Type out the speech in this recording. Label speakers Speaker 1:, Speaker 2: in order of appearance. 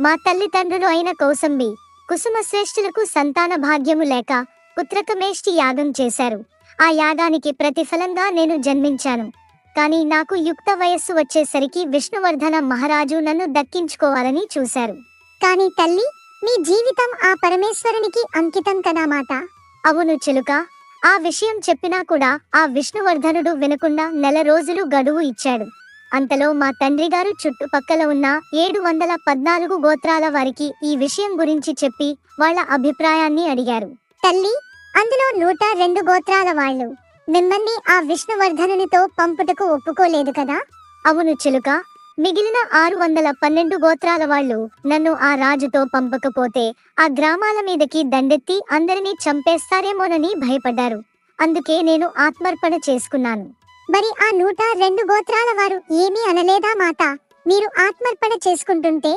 Speaker 1: మా తల్లిదండ్రులు అయిన కౌసంబి కుసుమశ్రేష్ఠులకు సంతాన భాగ్యము లేక పుత్రకమేష్టి యాగం చేశారు. ఆ యాగానికి ప్రతిఫలంగా నేను జన్మించాను. కానీ నాకు యుక్త వయస్సు వచ్చేసరికి విష్ణువర్ధన మహారాజు నన్ను దక్కించుకోవాలని చూశారు.
Speaker 2: కానీ తల్లి మీ జీవితం ఆ పరమేశ్వరునికి అంకితం కదా మాట
Speaker 1: అవును చిలుక ఆ విషయం చెప్పినా కూడా ఆ విష్ణువర్ధనుడు వినకుండా నెల రోజులు గడువు ఇచ్చాడు. అంతలో మా తండ్రి గారు చుట్టుపక్కల ఉన్న ఏడు వందల పద్నాలుగు గోత్రాల వారికి ఈ విషయం గురించి చెప్పి వాళ్ళ అభిప్రాయాన్ని అడిగారు.
Speaker 2: తల్లి అందులో నూట రెండు గోత్రాల వాళ్ళు. మిమ్మల్ని ఆ విష్ణువర్ధనునితో పంపుటకు ఒప్పుకోలేదు కదా?
Speaker 1: అవును చిలుక. మిగిలిన ఆరు వందల పన్నెండు గోత్రాల వాళ్ళు నన్ను ఆ రాజుతో పంపకపోతే ఆ గ్రామాల మీదకి దండెత్తి అందరినీ చంపేస్తారేమోనని భయపడ్డారు. అందుకే నేను ఆత్మర్పణ చేసుకున్నాను.
Speaker 2: మరి ఆ నూట రెండు గోత్రాల వారు ఏమీ అనలేదా మాత? మీరు ఆత్మర్పణ చేసుకుంటుంటే